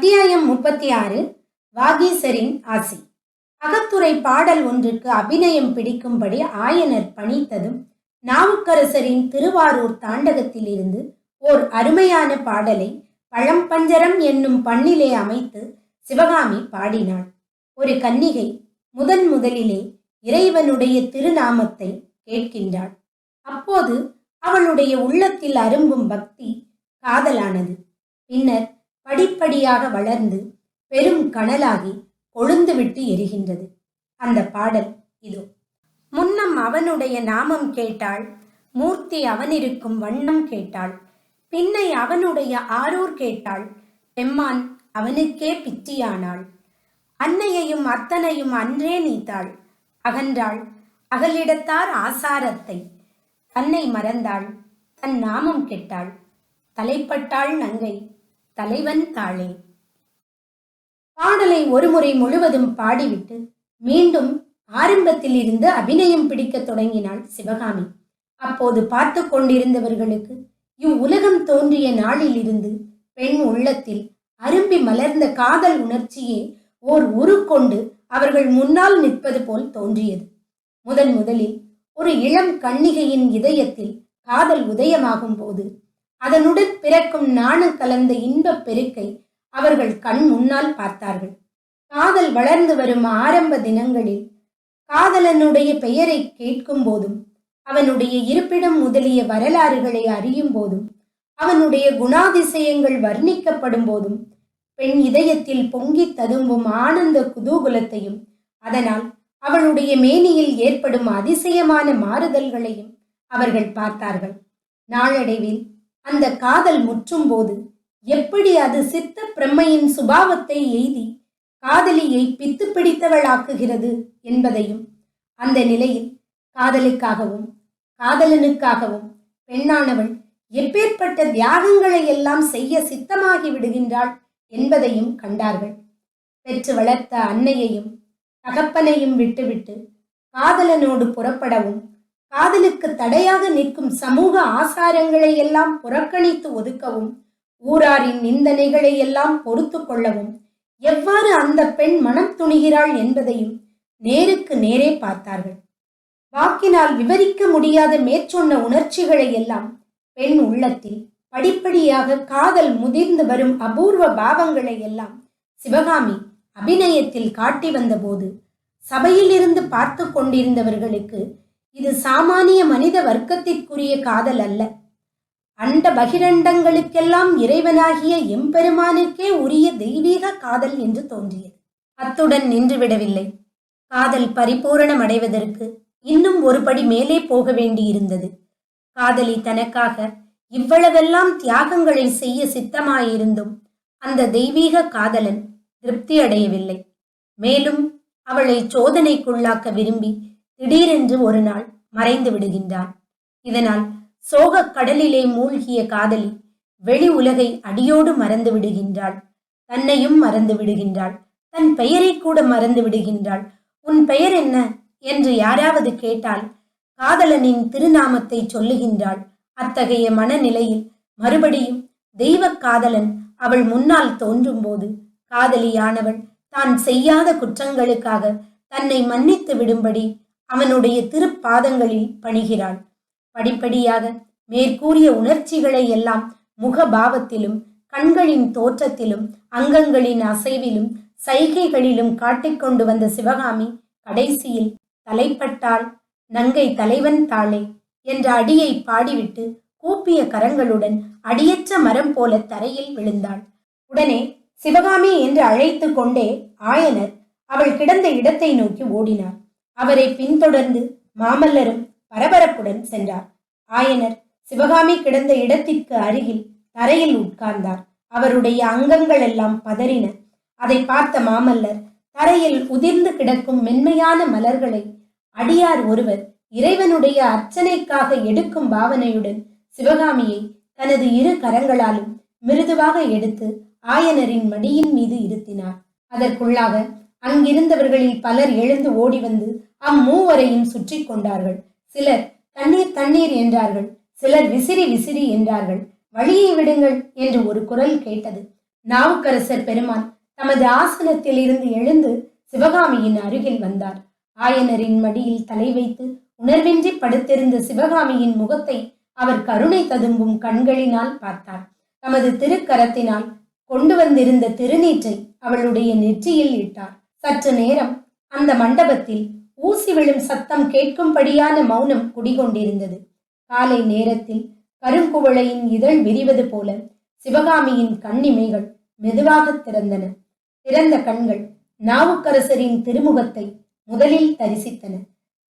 அத்தியாயம் முப்பத்தி ஆறு வாகீசரின் ஆசி. அகத்துறை பாடல் ஒன்றுக்கு அபிநயம் பிடிக்கும்படி ஆயனர் பணித்ததும் நாவுக்கரசரின் திருவாரூர் தாண்டகத்திலிருந்து ஓர் அருமையான பாடலை பழம்பஞ்சரம் என்னும் பண்ணிலே அமைத்து சிவகாமி பாடினாள். ஒரு கன்னிகை முதன் முதலிலே இறைவனுடைய திருநாமத்தை கேட்கின்றாள். அப்போது அவளுடைய உள்ளத்தில் அரும்பும் பக்தி காதலானது. பின்னர் படிப்படியாக வளர்ந்து பெரும் கனலாகி கொழுந்துவிட்டு எரிகின்றது. அந்த பாடல் இதோ. முன்னம் அவனுடைய நாமம் கேட்டாள் மூர்த்தி அவனிருக்கும் வண்ணம் கேட்டாள் பின்னை அவனுடைய ஆரூர் கேட்டாள் பெம்மான் அவனுக்கே பிச்சியானாள் அன்னையையும் அத்தனையும் அன்றே நீத்தாள் அகன்றாள் அகலிடத்தார் ஆசாரத்தை. தன்னை மறந்தாள் தன் நாமம் கெட்டாள் தலைப்பட்டாள் நங்கை தலைவன் தாளே. பாடலை ஒருமுறை முழுவதும் பாடிவிட்டு மீண்டும் ஆரம்பத்தில் இருந்து அபிநயம் பிடிக்கத் தொடங்கினாள் சிவகாமி. அப்போது பார்த்து கொண்டிருந்தவர்களுக்கு இவ்வுலகம் தோன்றிய நாளில் இருந்து பெண் உள்ளத்தில் அரும்பி மலர்ந்த காதல் உணர்ச்சியே ஓர் உருக்கொண்டு அவர்கள் முன்னால் நிற்பது போல் தோன்றியது. முதன் முதலில் ஒரு இளம் கன்னிகையின் இதயத்தில் காதல் உதயமாகும் போது அதனுடன் பிறக்கும் நாணம் கலந்த இன்பப் பெருக்கை அவர்கள் கண் முன்னால் பார்த்தார்கள். காதல் வளர்ந்து வரும் ஆரம்ப தினங்களில் காதலனுடைய பெயரை கேட்கும் போதும் அவனுடைய இருப்பிடம் முதலிய வரலாறுகளை அறியும் போதும் அவனுடைய குணாதிசயங்கள் வர்ணிக்கப்படும் போதும் பெண் இதயத்தில் பொங்கி ததும்பும் ஆனந்த குதூகுலத்தையும் அதனால் அவளுடைய மேனியில் ஏற்படும் அதிசயமான மாறுதல்களையும் அவர்கள் பார்த்தார்கள். நாளடைவில் அந்த காதல் முற்றும் போது எப்படி அது சித்த பிரம்மையின் சுபாவத்தை எய்தி காதலியை பித்து பிடித்தவளாக்குகிறது என்பதையும் அந்த நிலையில் காதலுக்காகவும் காதலனுக்காகவும் பெண்ணானவள் எப்பேற்பட்ட தியாகங்களை எல்லாம் செய்ய சித்தமாகி விடுகின்றாள் என்பதையும் கண்டார்கள். பெற்று வளர்த்த அன்னையையும் தகப்பனையும் விட்டுவிட்டு காதலனோடு புறப்படவும் காதலுக்கு தடையாக நிற்கும் சமூக ஆசாரங்களை எல்லாம் புறக்கணித்து ஒதுக்கவும் ஊராரின் நிந்தனைகளை எல்லாம் பொறுத்து கொள்ளவும் எவ்வாறு அந்த பெண் மனம் துணிகிறாள் என்பதையும் நேருக்கு நேரே பார்த்தார்கள். வாக்கினால் விவரிக்க முடியாத மேற்சொன்ன உணர்ச்சிகளை எல்லாம் பெண் உள்ளத்தில் படிப்படியாக காதல் முதிர்ந்து வரும் அபூர்வ பாவங்களை எல்லாம் சிவகாமி அபிநயத்தில் காட்டி வந்தபோது சபையிலிருந்து பார்த்து கொண்டிருந்தவர்களுக்கு இது சாமானிய மனித வர்க்கத்திற்குரிய காதல் அல்ல. அண்ட பகிரண்டங்களுக்கெல்லாம் இறைவனாகிய எம்பெருமானுக்கே உரிய தெய்வீக காதல் என்று தோன்றியது. அத்துடன் நின்றுவிடவில்லை காதல் பரிபூரணம் அடைவதற்கு இன்னும் ஒருபடி மேலே போக வேண்டியிருந்தது. காதலி தனக்காக இவ்வளவெல்லாம் தியாகங்களை செய்ய சித்தமாயிருந்தும் அந்த தெய்வீக காதலன் திருப்தி அடையவில்லை. மேலும் அவளை சோதனைக்குள்ளாக்க விரும்பி திடீரென்று ஒரு நாள் மறைந்து விடுகின்றான். இதனால் சோகக் கடலிலே மூழ்கிய காதலி வெளி உலகை அடியோடு மறந்து விடுகின்றாள். தன்னையும் மறந்து விடுகின்றாள். தன் பெயரை கூட மறந்து விடுகின்றாள். உன் பெயர் என்ன என்று யாராவது கேட்டால் காதலனின் திருநாமத்தை சொல்லுகின்றாள். அத்தகைய மனநிலையில் மறுபடியும் தெய்வ காதலன் அவள் முன்னால் தோன்றும்போது காதலியானவள் தான் செய்யாத குற்றங்களுக்காக தன்னை மன்னித்து விடும்படி அவனுடைய திருப்பாதங்களில் பணிகிறாள். படிப்படியாக மேற்கூறிய உணர்ச்சிகளை எல்லாம் முகபாவத்திலும் கண்களின் தோற்றத்திலும் அங்கங்களின் அசைவிலும் சைகைகளிலும் காட்டிக்கொண்டு வந்த சிவகாமி கடைசியில் தலைப்பட்டாள் நங்கை தலைவன் தாளே என்ற அடியை பாடிவிட்டு கூப்பிய கரங்களுடன் அடியற்ற மரம் போல தரையில் விழுந்தாள். உடனே சிவகாமி என்று அழைத்து கொண்டே ஆயனர் அவள் கிடந்த இடத்தை நோக்கி ஓடினார். அவரை பின்தொடர்ந்து மாமல்லரும் பரபரப்புடன் சென்றார். ஆயனர் சிவகாமி கிடந்த இடத்திற்கு அருகில் தரையில் உட்கார்ந்தார். அவருடைய அங்கங்கள் எல்லாம் பதறின. அதை பார்த்த மாமல்லர் தரையில் உதிர்ந்து கிடக்கும் மென்மையான மலர்களை அடியார் ஒருவர் இறைவனுடைய அர்ச்சனைக்காக எடுக்கும் பாவனையுடன் சிவகாமியை தனது இரு கரங்களாலும் மிருதுவாக எடுத்து ஆயனரின் மடியின் மீது இருத்தினார். அதற்குள்ளாக அங்கிருந்தவர்களில் பலர் எழுந்து ஓடி வந்து அம்மூவரையும் சுற்றி கொண்டார்கள். சிலர் தண்ணீர் தண்ணீர் என்றார்கள். சிலர் விசிறி விசிறி என்றார்கள். வழியை விடுங்கள் என்று ஒரு குரல் கேட்டது. நாவுக்கரசர் பெருமான் தமது ஆசனத்தில் இருந்து எழுந்து சிவகாமியின் அருகில் வந்தார். ஆயனரின் மடியில் தலை வைத்து உணர்வின்றி படுத்திருந்த சிவகாமியின் முகத்தை அவர் கருணை ததும்பும் கண்களினால் பார்த்தார். தமது திருக்கரத்தினால் கொண்டு வந்திருந்த திருநீற்றை அவளுடைய நெற்றியில் இட்டார். சற்று நேரம் அந்த மண்டபத்தில் ஊசி விழும் சத்தம் கேட்கும்படியான மௌனம் குடிகொண்டிருந்தது. காலை நேரத்தில் கருங்குவளையின் இதழ் விரிவது போல சிவகாமியின் கண்ணிமைகள் மெதுவாக திறந்தன. திறந்த கண்கள் நாவுக்கரசரின் திருமுகத்தை முதலில் தரிசித்தன.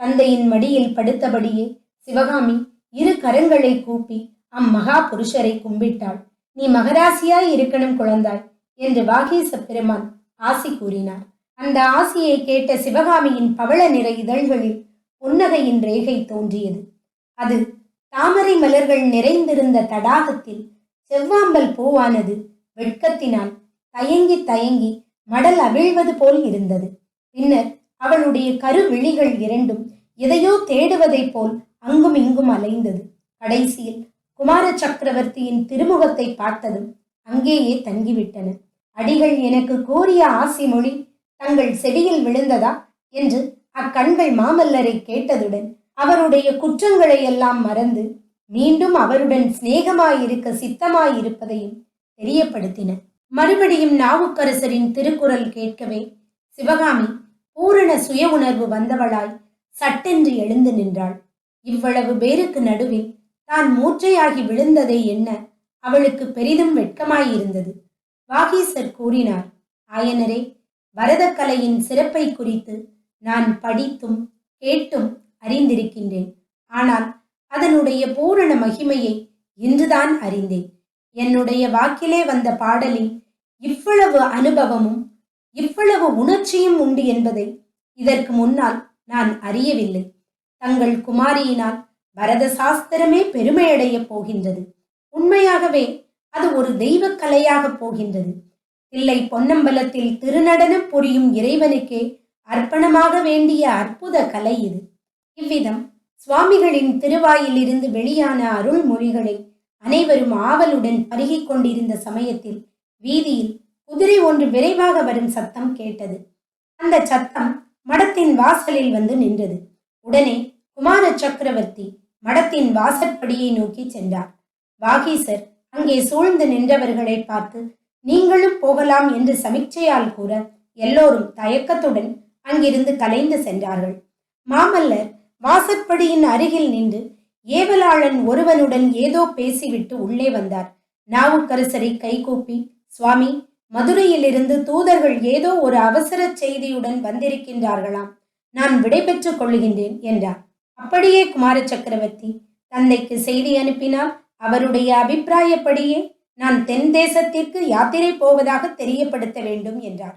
தந்தையின் மடியில் படுத்தபடியே சிவகாமி இரு கரங்களை கூப்பி அம்மகா புருஷரை கும்பிட்டாள். நீ மகராசியாய் இருக்கணும் குழந்தாய் என்று வாகீச பெருமான் ஆசி கூறினார். அந்த ஆசையை கேட்ட சிவகாமியின் பவள நிற இதழ்களில் புன்னகையின் ரேகை தோன்றியது. அது தாமரை மலர்கள் நிறைந்திருந்த தடாகத்தில் செவ்வாம்பல் பூவானது வெட்கத்தினால் தயங்கி தயங்கி மடல் அவிழ்வது போல் இருந்தது. பின்னர் அவளுடைய கருவிழிகள் இரண்டும் எதையோ தேடுவதைப் போல் அங்கும் இங்கும் அலைந்தது. கடைசியில் குமார சக்கரவர்த்தியின் திருமுகத்தை பார்த்ததும் அங்கேயே தங்கிவிட்டன. அடிகள் எனக்கு கூறிய ஆசி மொழி தங்கள் செவியில் விழுந்ததா என்று அக்கண்கள் மாமல்லரை கேட்டதுடன் அவருடைய குற்றங்களை எல்லாம் மறந்து மீண்டும் அவருடன் சிநேகமாயிருக்க சித்தமாயிருப்பதையும் தெரியப்படுத்தின. மறுபடியும் நாவுக்கரசரின் திருக்குறள் கேட்கவே சிவகாமி பூரண சுய உணர்வு வந்தவளாய் சட்டென்று எழுந்து நின்றாள். இவ்வளவு பேருக்கு நடுவில் தான் மூச்சையாகி விழுந்ததை என்ன? அவளுக்கு பெரிதும் வெட்கமாயிருந்தது. வாகீசர் கூறினார் ஆயனரே பரதக்கலையின் சிறப்பை குறித்து நான் படித்தும் கேட்டும் அறிந்திருக்கின்றேன். ஆனால் அதனுடைய பூரண மகிமையை இன்றுதான் அறிந்தேன். என்னுடைய வாக்கிலே வந்த பாடலில் இவ்வளவு அனுபவமும் இவ்வளவு உணர்ச்சியும் உண்டு என்பதை இதற்கு முன்னால் நான் அறியவில்லை. தங்கள் குமாரியினால் பரத சாஸ்திரமே பெருமையடையப் போகின்றது. உண்மையாகவே அது ஒரு தெய்வ கலையாக போகின்றது. தில்லை பொன்னம்பலத்தில் திருநடனம் புரியும் இறைவனுக்கே அர்ப்பணமாக வேண்டிய அற்புத கலை இது. இவ்விதம் சுவாமிகளின் திருவாயிலிருந்து வெளியான அருள்மொழிகளை அனைவரும் ஆவலுடன் பருகிக் கொண்டிருந்த சமயத்தில் வீதியில் குதிரை ஒன்று விரைவாக வரும் சத்தம் கேட்டது. அந்த சத்தம் மடத்தின் வாசலில் வந்து நின்றது. உடனே குமார சக்கரவர்த்தி மடத்தின் வாசற்படியை நோக்கி சென்றார். வாகீசர் அங்கே சூழ்ந்து நின்றவர்களை பார்த்து நீங்களும் போகலாம் என்று சமிக்சையால் கூற எல்லோரும் தயக்கத்துடன் அங்கிருந்து கலைந்து சென்றார்கள். மாமல்லர் வாசற்படியின் அருகில் நின்று ஏவலாளன் ஒருவனுடன் ஏதோ பேசிவிட்டு உள்ளே வந்தார். நாவுக்கரசரை கைகூப்பி சுவாமி மதுரையிலிருந்து தூதர்கள் ஏதோ ஒரு அவசர செய்தியுடன் வந்திருக்கின்றார்களாம். நான் விடைபெற்றுக் கொள்கின்றேன் என்றார். அப்படியே குமார சக்கரவர்த்தி தந்தைக்கு செய்தி அனுப்பினால் அவருடைய அபிப்பிராயப்படியே நான் தென் தேசத்திற்கு யாத்திரை போவதாக தெரியப்படுத்த வேண்டும் என்றார்.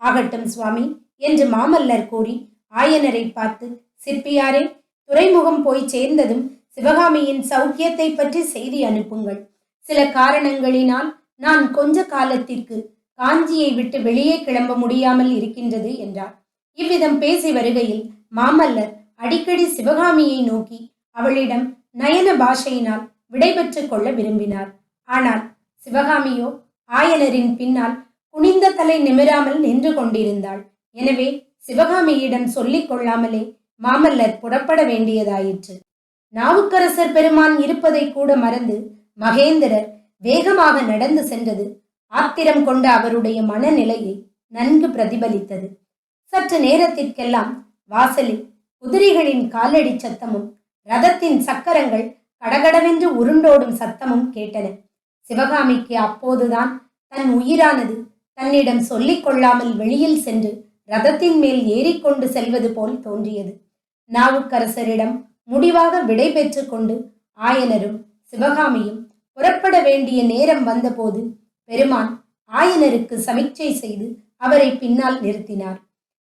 ஆகட்டும் சுவாமி என்று மாமல்லர் கூறி ஆயனரை பார்த்து சிற்பியாரே துறைமுகம் போய் சேர்ந்ததும் சிவகாமியின் சௌக்கியத்தை பற்றி செய்தி அனுப்புங்கள். சில காரணங்களினால் நான் கொஞ்ச காலத்திற்கு காஞ்சியை விட்டு வெளியே கிளம்ப முடியாமல் இருக்கின்றது என்றார். இவ்விதம் பேசி வருகையில் மாமல்லர் அடிக்கடி சிவகாமியை நோக்கி அவளிடம் நயன பாஷையினால் விடைபெற்றுக் கொள்ள விரும்பினார். ஆனால் சிவகாமியோ ஆயனரின் பின்னால் குனிந்த தலை நிமிராமல் நின்று கொண்டிருந்தாள். எனவே சிவகாமியிடம் சொல்லிக் கொள்ளாமலே மாமல்லர் புறப்பட வேண்டியதாயிற்று. நாவுக்கரசர் பெருமான் இருப்பதை கூட மறந்து மகேந்திரர் வேகமாக நடந்து சென்றது ஆத்திரம் கொண்ட அவருடைய மனநிலையை நன்கு பிரதிபலித்தது. சற்று நேரத்திற்கெல்லாம் வாசலில் குதிரைகளின் காலடி சத்தமும் ரதத்தின் சக்கரங்கள் கடகடவென்று உருண்டோடும் சத்தமும் கேட்டன. சிவகாமிக்கு அப்போதுதான் தன் உயிரானது தன்னிடம் சொல்லிக் கொள்ளாமல் வெளியில் சென்று ரதத்தின் மேல் ஏறிக்கொண்டு செல்வது போல் தோன்றியது. நாவுக்கரசரிடம் முடிவாக விடை பெற்று கொண்டு ஆயனரும் சிவகாமியும் புறப்பட வேண்டிய நேரம் வந்தபோது பெருமான் ஆயனருக்கு சமிச்சை செய்து அவரை பின்னால் நிறுத்தினார்.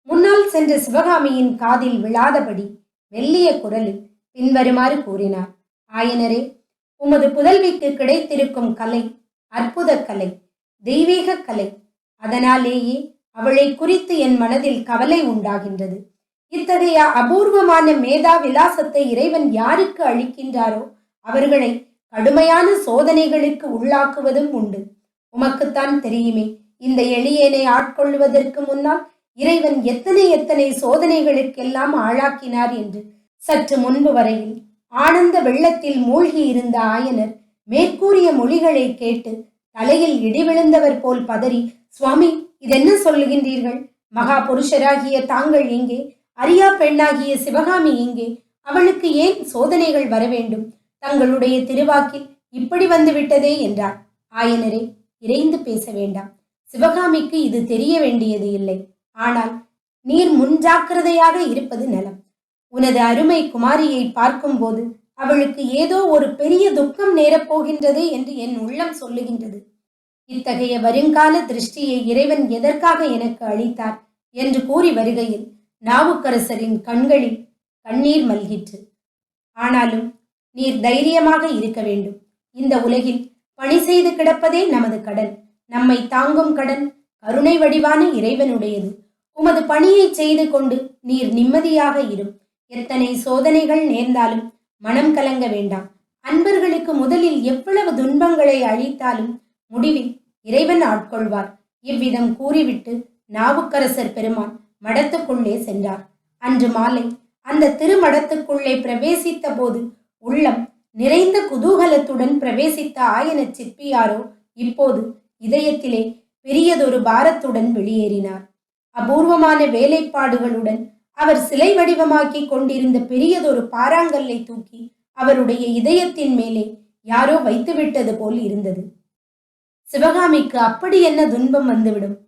முன்னால் சென்ற சிவகாமியின் காதில் விழாதபடி மெல்லிய குரலில் பின்வருமாறு கூறினார். ஆயனரே உமது புதல்விக்கு கிடைத்திருக்கும் கலை அற்புத கலை தெய்வீக கலை. அதனாலேயே அவளை குறித்து என் மனதில் கவலை உண்டாகின்றது. இத்தகைய அபூர்வமான மேதா விலாசத்தை இறைவன் யாருக்கு அளிக்கின்றாரோ அவர்களை கடுமையான சோதனைகளுக்கு உள்ளாக்குவதும் உண்டு. உமக்குத்தான் தெரியுமே இந்த எளியேனை ஆட்கொள்வதற்கு முன்னால் இறைவன் எத்தனை எத்தனை சோதனைகளுக்கெல்லாம் ஆளாக்கினார் என்று சற்று முன்பு வரையில். ஆனந்த வெள்ளத்தில் மூழ்கி இருந்த ஆயனர் மேற்கூறிய மொழிகளை கேட்டு தலையில் இடி விழுந்தவர் போல் பதறி சுவாமி இதென்ன சொல்லுகின்றீர்கள்? மகா புருஷராகிய தாங்கள் எங்கே அரியா பெண்ணாகிய சிவகாமி எங்கே அவளுக்கு ஏன் சோதனைகள் வர வேண்டும்? தங்களுடைய திருவாக்கில் இப்படி வந்துவிட்டதே என்றார். ஆயனரே இறைந்து பேச வேண்டாம். சிவகாமிக்கு இது தெரிய வேண்டியது இல்லை. ஆனால் நீர் முன்ஜாக்கிரதையாக இருப்பது நலம். உனது அருமை குமாரியை பார்க்கும்போது அவளுக்கு ஏதோ ஒரு பெரிய துக்கம் நேரப்போகின்றது என்று என் உள்ளம் சொல்லுகின்றது. இத்தகைய வருங்கால திருஷ்டியை இறைவன் எதற்காக எனக்கு அளித்தார் என்று கூறி வருகையில் நாவுக்கரசரின் கண்களில் கண்ணீர் மல்கிற்று. ஆனாலும் நீர் தைரியமாக இருக்க வேண்டும். இந்த உலகில் பணி செய்து கிடப்பதே நமது கடன். நம்மை தாங்கும் கடன் கருணை வடிவான இறைவனுடையது. உமது பணியை செய்து கொண்டு நீர் நிம்மதியாக இரும். எத்தனை சோதனைகள் நேர்ந்தாலும் மனம் கலங்க வேண்டாம். அன்பர்களுக்கு முதலில் எவ்வளவு துன்பங்களை அளித்தாலும் முடிவில் இறைவன் ஆட்கொள்வார். இவ்விதம் கூறிவிட்டு நாவுக்கரசர் பெருமான் மடத்துக்குள்ளே சென்றார். அன்று மாலை அந்த திருமடத்துக்குள்ளே பிரவேசித்த போது உள்ளம் நிறைந்த குதூகலத்துடன் பிரவேசித்த ஆயன சிற்பியாரோ இப்போது இதயத்திலே பெரியதொரு பாரத்துடன் வெளியேறினார். அபூர்வமான வேலைப்பாடுகளுடன் அவர் சிலை வடிவமாக்கி கொண்டிருந்த பெரியதொரு பாறாங்கல்லை தூக்கி அவருடைய இதயத்தின் மேலே யாரோ வைத்துவிட்டது போல் இருந்தது. சிவகாமிக்கு அப்படி என்ன துன்பம் வந்துவிடும்?